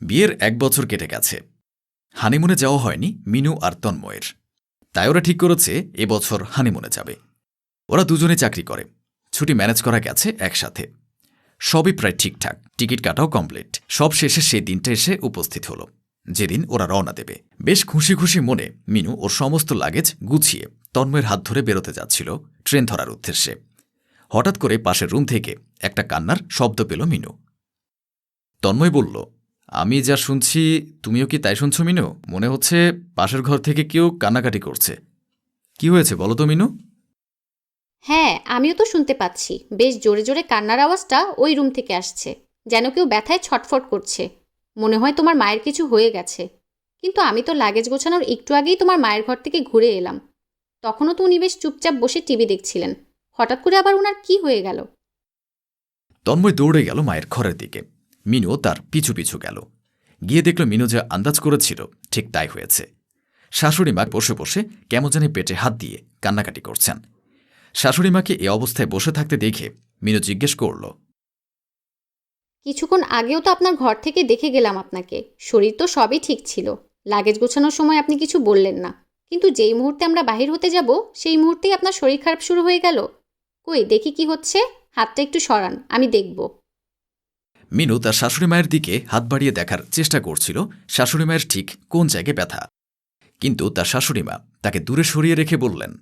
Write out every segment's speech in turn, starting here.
বিয়ের এক বছর কেটে গেছে। হানিমুনে যাওয়া হয়নি মিনু আর তন্ময়ের। তাই ওরা ঠিক করেছে এবছর হানিমুনে যাবে। ওরা দুজনে চাকরি করে। ছুটি ম্যানেজ করা গেছে একসাথে। সবই প্রায় ঠিকঠাক। টিকিট কাটাও কমপ্লিট। সব শেষে সেই দিনটা এসে উপস্থিত হলো। যেদিন ওরা রওনা দেবে। বেশ খুশি খুশি মনে মিনু ওর সমস্ত লাগেজ গুছিয়ে তন্ময়ের হাত ধরে বেরোতে যাচ্ছিল ট্রেন ধরার উদ্দেশ্যে। হঠাৎ করে পাশের রুম থেকে একটা কান্নার শব্দ পেল মিনু। তন্ময় বলল আমি যা শুনছি তুমিও কি তাই শুনছো মিনু? মনে হচ্ছে পাশের ঘর থেকে কেউ কান্নাকাটি করছে। কি হয়েছে বলো তো মিনু? হ্যাঁ আমিও তো শুনতে পাচ্ছি। বেশ জোরে জোরে কান্নার আওয়াজটা ওই রুম থেকে আসছে যেন কেউ ব্যথায় ছটফট করছে। মনে হয় তোমার মায়ের কিছু হয়ে গেছে। কিন্তু আমি তো লাগেজ গোছানোর একটু আগেই তোমার মায়ের ঘর থেকে ঘুরে এলাম। তখনও তো উনি বেশ চুপচাপ বসে টিভি দেখছিলেন। হঠাৎ করে আবার ওনার কি হয়ে গেল? তন্ময় দৌড়ে গেল মায়ের ঘরের দিকে। মিনুও তার পিছু পিছু গেল। গিয়ে দেখল মিনু যা আন্দাজ করেছিল, ঠিক তাই হয়েছে। শাশুড়ি মা বসে বসে কেমন জানি পেটে হাত দিয়ে কান্নাকাটি করছেন। শাশুড়ি মাকে এ অবস্থায় বসে থাকতে দেখে মিনু জিজ্ঞেস করল, কিছুক্ষণ আগেও তো আপনার ঘর থেকে দেখে গেলাম আপনাকে। শরীর তো সবই ঠিক ছিল। লাগেজ গোছানোর সময় আপনি কিছু বললেন না। কিন্তু যেই মুহূর্তে আমরা বাহির হতে যাব, সেই মুহূর্তেই আপনার শরীর খারাপ শুরু হয়ে গেল। কই, দেখি কি হচ্ছে? হাতটা একটু সরান, আমি দেখব। মিনু তার শাশুড়ি মায়ের দিকে হাত বাড়িয়ে দেখার চেষ্টা করছিল শাশুড়ি মায়ের ঠিক কোন জায়গায় ব্যথা? কিন্তু তার শাশুড়ি মা তাকে দূরে সরিয়ে রেখে বললেন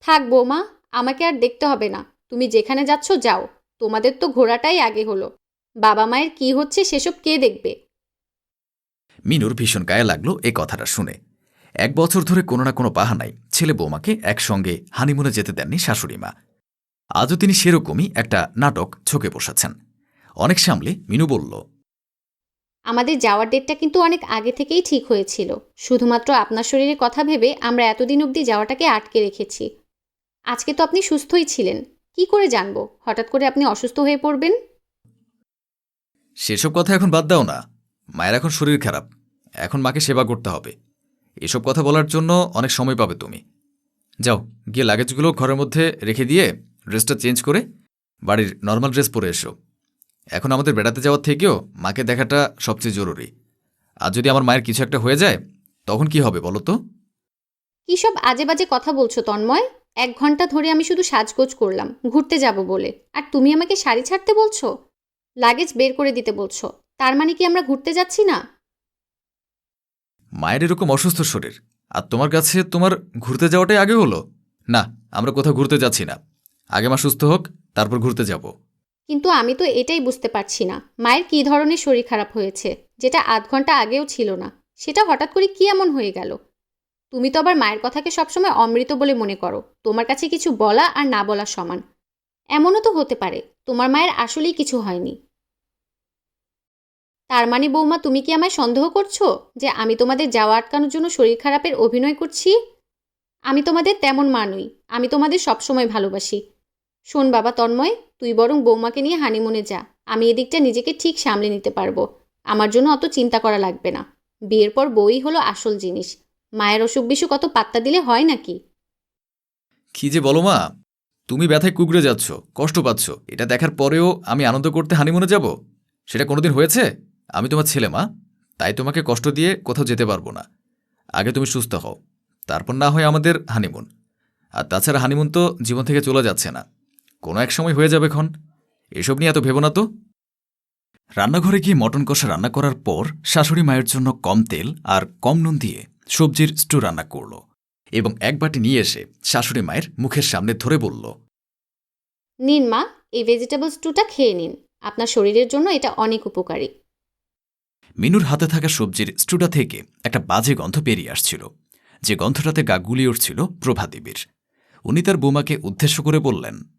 থাক বৌমা আমাকে আর দেখতে হবে না। তুমি যেখানে যাচ্ছ যাও। তোমাদের তো ঘোরাটাই আগে হলো। বাবা মায়ের কি হচ্ছে সেসব কে দেখবে? মিনুর ভীষণ গায়ে লাগল এ কথাটা শুনে। এক বছর ধরে কোনো না কোনো বাহানায় ছেলে বৌমাকে একসঙ্গে হানিমুনে যেতে দেননি শাশুড়িমা আজও তিনি সেরকমই একটা নাটক ছকে বসাছেন। অনেক সামলে মিনু বলল আমাদের যাওয়ার ডেটটা কিন্তু অনেক আগে থেকেই ঠিক হয়েছিল। শুধুমাত্র আপনার শরীরের কথা ভেবে আমরা এতদিন অবধি যাওয়াটাকে আটকে রেখেছি। আজকে তো আপনি সুস্থই ছিলেন। কি করে জানব? হঠাৎ করে আপনি অসুস্থ হয়ে পড়বেন? সেসব কথা এখন বাদ দাও না। মায়ের এখন শরীর খারাপ। এখন মাকে সেবা করতে হবে। এসব কথা বলার জন্য অনেক সময় পাবে তুমি। যাও গিয়ে লাগেজগুলো ঘরের মধ্যে রেখে দিয়ে ড্রেসটা চেঞ্জ করে বাড়ির নর্মাল ড্রেস পরে এসো। এখন আমাদের বেড়াতে যাওয়ার থেকেও মাকে দেখাটা সবচেয়ে জরুরি। আর যদি আমার মায়ের কিছু একটা হয়ে যায় তখন কি হবে বলো তো? কী সব আজে বাজে কথা বলছো তন্ময়? এক ঘণ্টা ধরে আমি শুধু সাজগোজ করলাম ঘুরতে যাব বলে। আর তুমি আমাকে শাড়ি ছাড়তে বলছো? লাগেজ বের করে দিতে বলছো। তার মানে কি আমরা ঘুরতে যাচ্ছি না? মায়ের এরকম অসুস্থ শরীর। আর তোমার কাছে তোমার ঘুরতে যাওয়াটাই আগে হলো? না আমরা কোথাও ঘুরতে যাচ্ছি না। আগে মা সুস্থ হোক তারপর ঘুরতে যাব। কিন্তু আমি তো এটাই বুঝতে পারছি না। মায়ের কী ধরনের শরীর খারাপ হয়েছে, যেটা আধ ঘণ্টা আগেও ছিল না, সেটা হঠাৎ করে কি এমন হয়ে গেল? তুমি তো আবার মায়ের কথাকে সবসময় অমৃত বলে মনে করো, তোমার কাছে কিছু বলা আর না বলা সমান। এমনও তো হতে পারে, তোমার মায়ের আসলেই কিছু হয়নি। তার মানে বৌমা, তুমি কি আমায় সন্দেহ করছ যে আমি তোমাদের যাওয়া আটকানোর জন্য শরীর খারাপের অভিনয় করছি? আমি তোমাদের তেমন মা নই, আমি তোমাদের সবসময় ভালোবাসি। শোন বাবা তন্ময় তুই বরং বৌমাকে নিয়ে হানিমুনে যা। আমি এদিকটা নিজেকে ঠিক সামলে নিতে পারব। আমার জন্য অত চিন্তা করা লাগবে না। বিয়ের পর বই হলো আসল জিনিস। মায়ের অসুখ বিসুখ অত পাত্তা দিলে হয় নাকি? কি যে বলো মা, তুমি ব্যথায় কুকড়ে যাচ্ছ, কষ্ট পাচ্ছ। এটা দেখার পরেও আমি আনন্দ করতে হানিমুনে যাব? সেটা কোনোদিন হয়েছে? আমি তোমার ছেলে মা, তাই তোমাকে কষ্ট দিয়ে কোথাও যেতে পারব না। আগে তুমি সুস্থ হও, তারপর না হয় আমাদের হানিমুন। আর তাছাড়া হানিমুন তো জীবন থেকে চলে যাচ্ছে না। কোনো এক সময় হয়ে যাবে ক্ষণ। এসব নিয়ে এত ভেবো না তো। রান্নাঘরে গিয়ে মটন কষা রান্না করার পর শাশুড়ি মায়ের জন্য কম তেল আর কম নুন দিয়ে সবজির স্টু রান্না করল এবং এক বাটি নিয়ে এসে শাশুড়ি মায়ের মুখের সামনে ধরে বলল নিন মা এই ভেজিটেবল স্টুটা খেয়ে নিন। আপনার শরীরের জন্য এটা অনেক উপকারী। মিনুর হাতে থাকা সবজির স্টুটা থেকে একটা বাজে গন্ধ বেরিয়ে আসছিল। যে গন্ধটাতে গা গুলিয়ে উঠছিল প্রভাদেবীর। উনি তার বোমাকে উদ্দেশ্য করে বললেন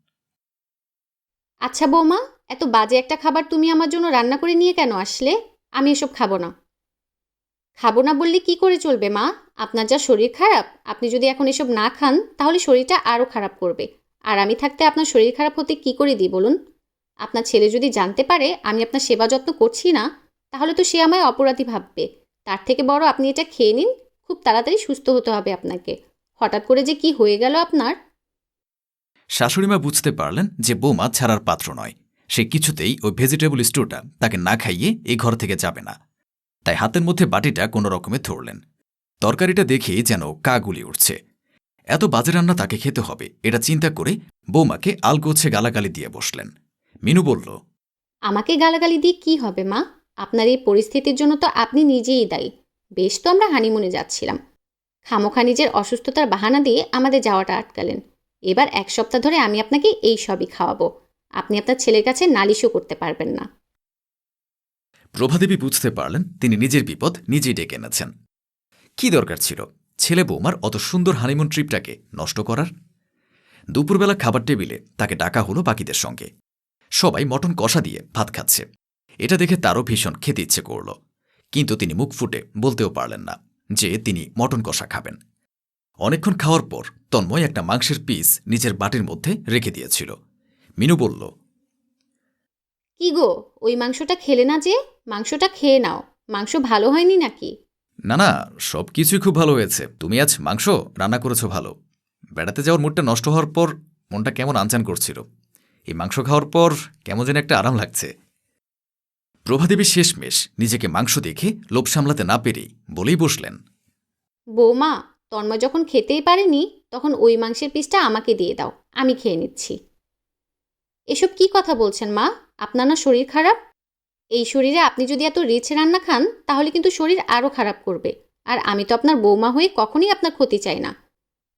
আচ্ছা বৌমা, এত বাজে একটা খাবার তুমি আমার জন্য রান্না করে নিয়ে কেন আসলে? আমি এসব খাব না। খাব না বললে কি করে চলবে মা? আপনার যা শরীর খারাপ, আপনি যদি এখন এসব না খান, তাহলে শরীরটা আরও খারাপ করবে। আর আমি থাকতে আপনার শরীর খারাপ হতে কি করে দিই বলুন? আপনার ছেলে যদি জানতে পারে, আমি আপনার সেবা যত্ন করছি না, তাহলে তো সে আমায় অপরাধী ভাববে। তার থেকে বড় আপনি এটা খেয়ে নিন, খুব তাড়াতাড়ি সুস্থ হতে হবে আপনাকে। হঠাৎ করে যে কি হয়ে গেল আপনার শাশুড়িমা বুঝতে পারলেন যে বৌমা ছাড়ার পাত্র নয়। সে কিছুতেই ওই ভেজিটেবল স্টোরটা তাকে না খাইয়ে এই ঘর থেকে যাবে না। তাই হাতের মধ্যে বাটিটা কোনো রকমে ধরলেন। তরকারিটা দেখেই যেন কা গুলি উঠছে। এত বাজে রান্না তাকে খেতে হবে, এটা চিন্তা করে বৌমাকে আলগোছে গালাগালি দিয়ে বসলেন। মিনু বলল, আমাকে গালাগালি দিয়ে কি হবে, মা? আপনার এই পরিস্থিতির জন্য তো আপনি নিজেই দায়ী। বেশ তো আমরা হানিমুনে যাচ্ছিলাম। খামোখা নিজের অসুস্থতার বাহানা দিয়ে আমাদের যাওয়াটা আটকালেন। এবার এক সপ্তাহ ধরে আমি আপনাকে এই সবই খাওয়াবো। আপনি আপনার ছেলের কাছে নালিশও করতে পারবেন না। প্রভাদেবী বুঝতে পারলেন তিনি নিজের বিপদ নিজেই ডেকে এনেছেন। কি দরকার ছিল? ছেলে বৌমার অত সুন্দর হানিমুন ট্রিপটাকে নষ্ট করার? দুপুরবেলা খাবার টেবিলে তাকে ডাকা হলো বাকিদের সঙ্গে। সবাই মটন কষা দিয়ে ভাত খাচ্ছে। এটা দেখে তারও ভীষণ খেতে ইচ্ছে করল। কিন্তু তিনি মুখ ফুটে বলতেও পারলেন না যে তিনি মটন কষা খাবেন। অনেকক্ষণ খাওয়ার পর তন্ময় একটা মাংসের পিস নিজের বাটির মধ্যে রেখে দিয়েছিল। মিনু বলল কি গো ওই মাংসটা খেলে না যে? মাংসটা খেয়ে নাও। মাংস ভালো হয়নি নাকি? না না সব কিছুই খুব ভালো হয়েছে। তুমি আজ মাংস রান্না করেছ ভালো। বেড়াতে যাওয়ার মুডটা নষ্ট হওয়ার পর মনটা কেমন আনচান করছিল। এই মাংস খাওয়ার পর কেমন যেন একটা আরাম লাগছে। প্রভাদেবী শেষমেশ নিজেকে মাংস দেখে লোভ সামলাতে না পেরেই বলেই বসলেন বৌমা তন্ময় যখন খেতেই পারেনি, তখন ওই মাংসের পিসটা আমাকে দিয়ে দাও, আমি খেয়ে নিচ্ছি। এসব কি কথা বলছেন মা? আপনার না শরীর খারাপ? এই শরীরে আপনি যদি এত রিচ রান্না খান, তাহলে কিন্তু শরীর আরও খারাপ করবে। আর আমি তো আপনার বৌমা হয়ে কখনই আপনার ক্ষতি চাই না।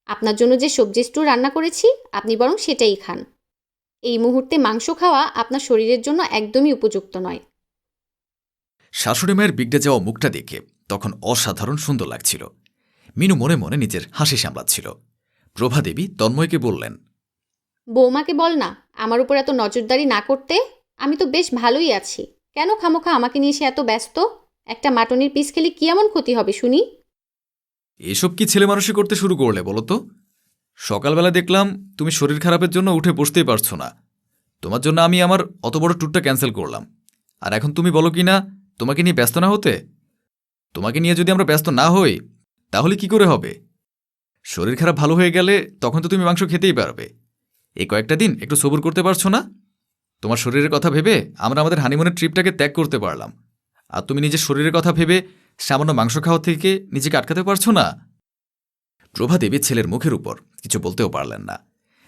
আপনার জন্য যে সবজি স্টু রান্না করেছি, আপনি বরং সেটাই খান। এই মুহূর্তে মাংস খাওয়া আপনার শরীরের জন্য একদমই উপযুক্ত নয়। শাশুড়ি মায়ের বিগড়ে যাওয়া মুখটা দেখে তখন অসাধারণ সুন্দর লাগছিল। মিনু মনে মনে নিজের হাসি সামলাচ্ছিল। প্রভাদেবী তন্ময়কে বললেন বৌমাকে বল না আমার উপর এত নজরদারি না করতে। আমি তো বেশ ভালোই আছি। কেন খামোখা আমাকে নিয়ে সে এত ব্যস্ত? একটা মাটনের পিস খেলে কি এমন ক্ষতি হবে শুনি? এসব কি ছেলে মানুষই করতে শুরু করলে বলো তো? সকালবেলা দেখলাম তুমি শরীর খারাপের জন্য উঠে বসতেই পারছ না। তোমার জন্য আমি আমার অত বড় ট্যুরটা ক্যান্সেল করলাম। আর এখন তুমি বলো কি না তোমাকে নিয়ে ব্যস্ত না হতে? তোমাকে নিয়ে যদি আমরা ব্যস্ত না হই তাহলে কি করে হবে? শরীর খারাপ ভালো হয়ে গেলে তখন তো তুমি মাংস খেতেই পারবে। এই কয়েকটা দিন একটু সবুর করতে পারছ না? তোমার শরীরের কথা ভেবে আমরা আমাদের হানিমুনের ট্রিপটাকে ত্যাগ করতে পারলাম। আর তুমি নিজের শরীরের কথা ভেবে সামান্য মাংস খাওয়া থেকে নিজেকে আটকাতে পারছ না? প্রভাদেবী ছেলের মুখের উপর কিছু বলতেও পারলেন না।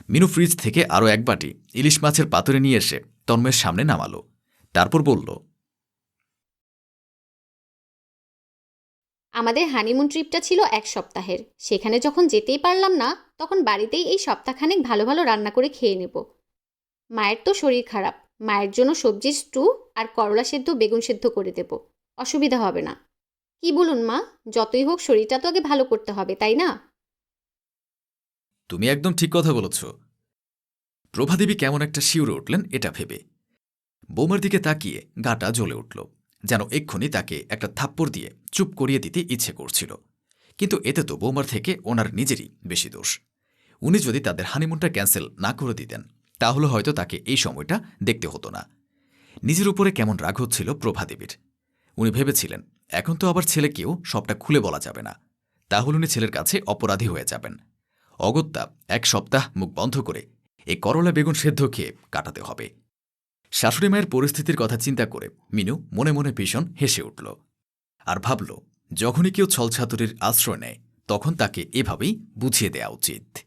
মিনু ফ্রিজ থেকে আরও এক বাটি ইলিশ মাছের পাতরে নিয়ে এসে তন্ময়ের সামনে নামালো। তারপর বলল আমাদের হানিমুন ট্রিপটা ছিল এক সপ্তাহের। সেখানে যখন যেতেই পারলাম না, তখন বাড়িতেই এই সপ্তাহখানেক ভালো ভালো রান্না করে খেয়ে নেব। মায়ের তো শরীর খারাপ। মায়ের জন্য সবজির স্টু আর করলা সেদ্ধ, বেগুন সেদ্ধ করে দেব। অসুবিধা হবে না। কি বলুন মা, যতই হোক শরীরটা তো আগে ভালো করতে হবে, তাই না? তুমি একদম ঠিক কথা বলেছ। প্রভাদেবী কেমন একটা শিউরে উঠলেন, এটা ভেবে। বৌমার দিকে তাকিয়ে গাটা জ্বলে উঠল। যেন এক্ষুনি তাকে একটা থাপ্পড় দিয়ে চুপ করিয়ে দিতে ইচ্ছে করছিল। কিন্তু এতে তো বৌমার থেকে ওনার নিজেরই বেশি দোষ। উনি যদি তাদের হানিমুনটা ক্যান্সেল না করে দিতেন, তাহলে হয়তো তাকে এই সময়টা দেখতে হতো না। নিজের উপরে কেমন রাগ হচ্ছিল প্রভাদেবীর উনি ভেবেছিলেন, এখন তো আবার ছেলেকেও সবটা খুলে বলা যাবে না। তাহলে উনি ছেলের কাছে অপরাধী হয়ে যাবেন। অগত্যা এক সপ্তাহ মুখ বন্ধ করে এই করলা বেগুন সেদ্ধ খেয়ে কাটাতে হবে। শাশুড়ি মায়ের পরিস্থিতির কথা চিন্তা করে মিনু মনে মনে ভীষণ হেসে উঠল আর ভাবল, যখনই কেউ ছলছাতুরির আশ্রয় নেয়, তখন তাকে এভাবেই বুঝিয়ে দেওয়া উচিত।